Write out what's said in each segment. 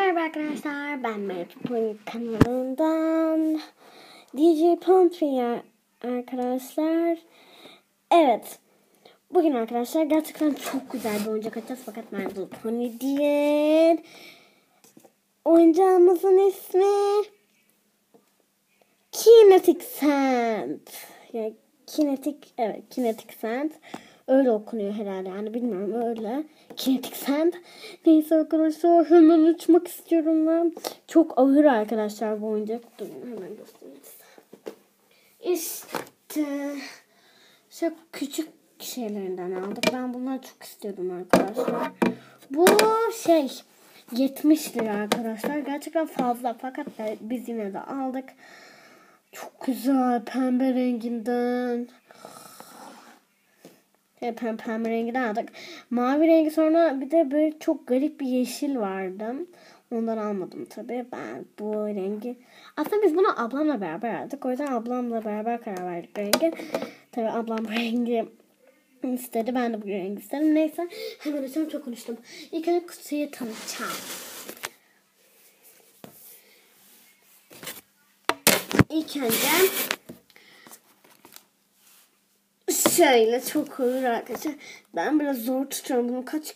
Merhaba arkadaşlar, ben Mert'in kanalından DJ Pantry arkadaşlar. Evet, bugün arkadaşlar gerçekten çok güzel bir oyuncak açacağız fakat Little Pony değil. Oyuncağımızın ismi Kinetic Sand. Yani Kinetic, evet Kinetic Sand. Öyle okunuyor herhalde yani bilmiyorum öyle. Kinetic Sand. Neyse arkadaşlar hemen uçmak istiyorum ben. Çok ağır arkadaşlar bu oyuncak. Durun hemen göstereyim İşte çok küçük şeylerinden aldık. Ben bunları çok istiyordum arkadaşlar. Bu şey 70 lira arkadaşlar. Gerçekten fazla fakat biz yine de aldık. Çok güzel pembe renginden. Pembe, pembe rengi aldık. Mavi rengi sonra bir de böyle çok garip bir yeşil vardı. Ondan almadım tabii. Ben bu rengi... Aslında biz bunu ablamla beraber aldık. O yüzden ablamla beraber karar verdik rengi. Tabii ablam bu rengi istedi. Ben de bu rengi istedim. Neyse hemen açalım çok konuştum. İlk önce kutuyu tanıtacağım. İlk önce şöyle çok ağır arkadaşlar. Ben biraz zor tutuyorum. Bunun kaç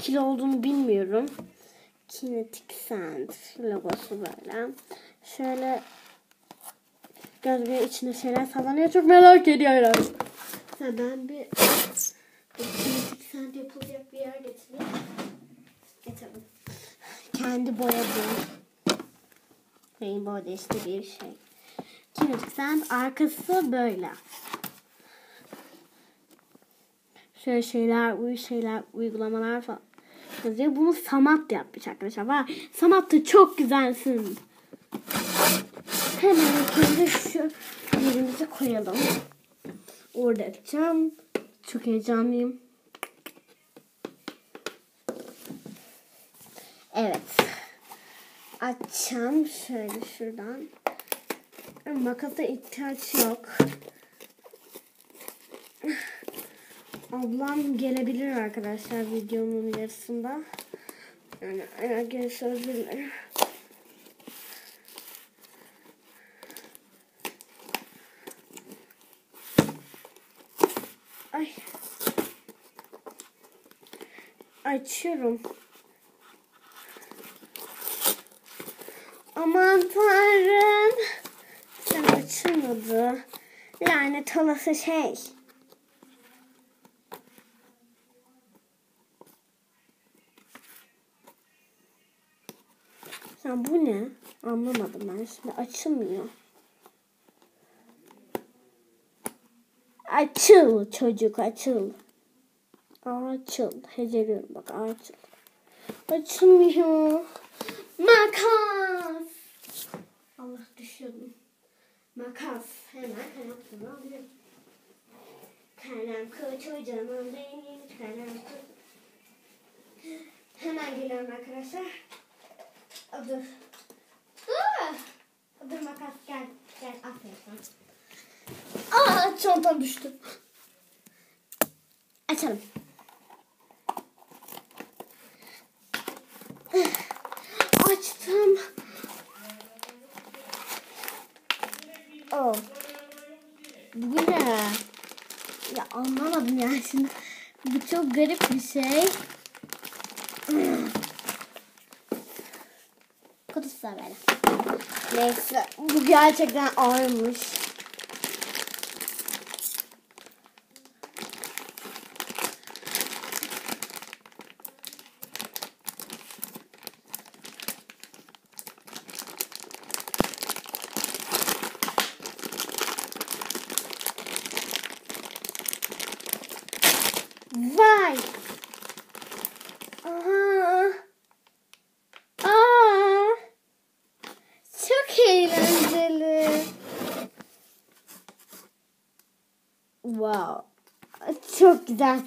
kilo olduğunu bilmiyorum. Kinetic Sand logosu böyle. Şöyle gözlüğü içinde şeyler sallanıyor. Çok merak ediyorum. Mesela ben bir Kinetic Sand yapılacak bir yer getireyim. Getirdim. Kendi boyadığım Rainbow işte bir şey. Kinetic Sand arkası böyle. Şöyle şeyler, uy şeyler, uygulamalar falan yazıyor. Bunu Samat yapmış arkadaşlar. Var. Samat da çok güzelsin. Hemen ilk şu yerimizi koyalım. Orada açacağım. Çok heyecanlıyım. Evet. Açacağım. Şöyle şuradan. Makasa ihtiyaç yok. Ablam gelebilir arkadaşlar videonun yarısında. Yani gelirse özür dilerim. Ay. Açıyorum. Aman tanrım. Sen açılmadı. Lanet olası şey. Ya bu ne? Anlamadım ben. Şimdi açılmıyor. Açıl çocuk açıl. Açıl. Heceliyorum bak açıl. Açılmıyor. Makas. Allah düşüyordum. Makas. Hemen kanatını alıyorum. Kalem kocaman benim kalem Hemen geliyorum arkadaşlar. Dur. Dur. Makas gel. Gel aferin Aa çantam düştü. Açalım. Açtım. Oh. Bu ne? Ya anlamadım ya şimdi. Bu çok garip bir şey. Böyle. Neyse bu gerçekten ağırmış. Vay! Güzel.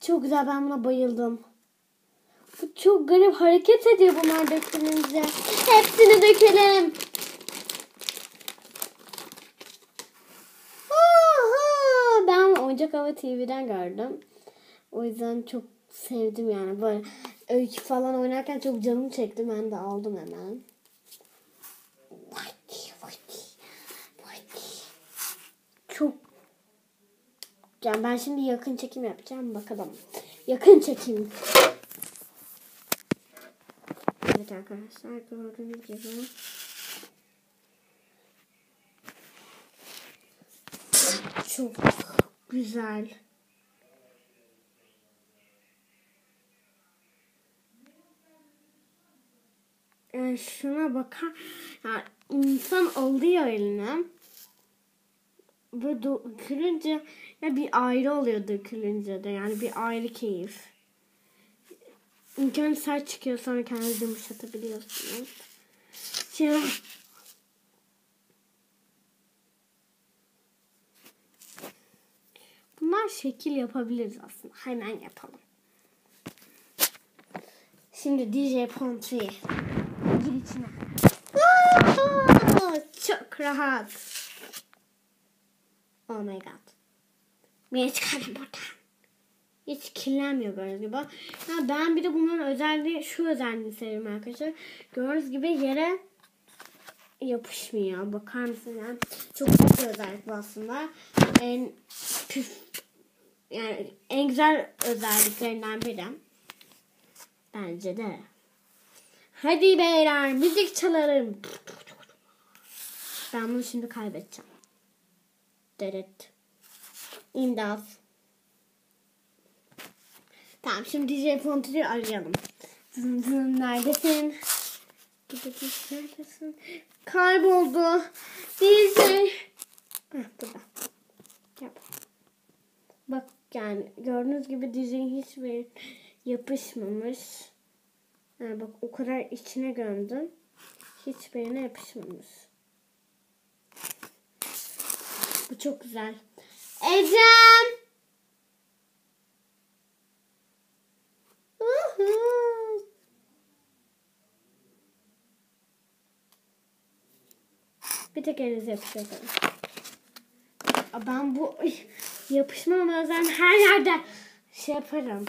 Çok güzel ben buna bayıldım. Bu çok garip hareket ediyor bunlar döktüğümüzde. Hepsini dökelim. Ben Oyuncak Hava TV'den gördüm. O yüzden çok sevdim yani böyle öykü falan oynarken çok canım çekti. Ben de aldım hemen. Çok yani ben şimdi yakın çekim yapacağım. Bakalım. Yakın çekim. Evet arkadaşlar gördüğünüz gibi. Çok güzel. Yani şuna bakar. Yani insan alıyor eline. Ve dökülünce ya bir ayrı oluyor dökülünce de. Yani bir ayrı keyif. İlk önce sert çıkıyor sonra kendinizi yumuşatabiliyorsunuz. Şimdi Bunlar şekil yapabiliriz aslında. Hemen yapalım. Şimdi DJ Pontry. Gir içine. Çok rahat. Oh my god. Beni çıkarın buradan. Hiç kirlenmiyor gördüğünüz gibi. Ha, ben bir de bunların özelliği şu özelliğini seviyorum arkadaşlar. Gördüğünüz gibi yere yapışmıyor. Bakar mısınız? Yani çok güzel bir özellik bu aslında. En püf yani en güzel özelliklerinden biri. Bence de. Hadi beyler müzik çalarım. Ben bunu şimdi kaybedeceğim. Deret. İmdat. Tamam şimdi DJ Fontri'yi arayalım. Zın zın neredesin? Neredesin? Kayboldu. DJ. Heh, burada. Yap. Bak yani gördüğünüz gibi dizinin hiçbir yapışmamış. Yani bak o kadar içine gömdüm. Hiçbirine yapışmamış. Bu çok güzel. Ecem! Bir tek elinize yapışıyor. Ben bu yapışma özel her yerde şey yaparım.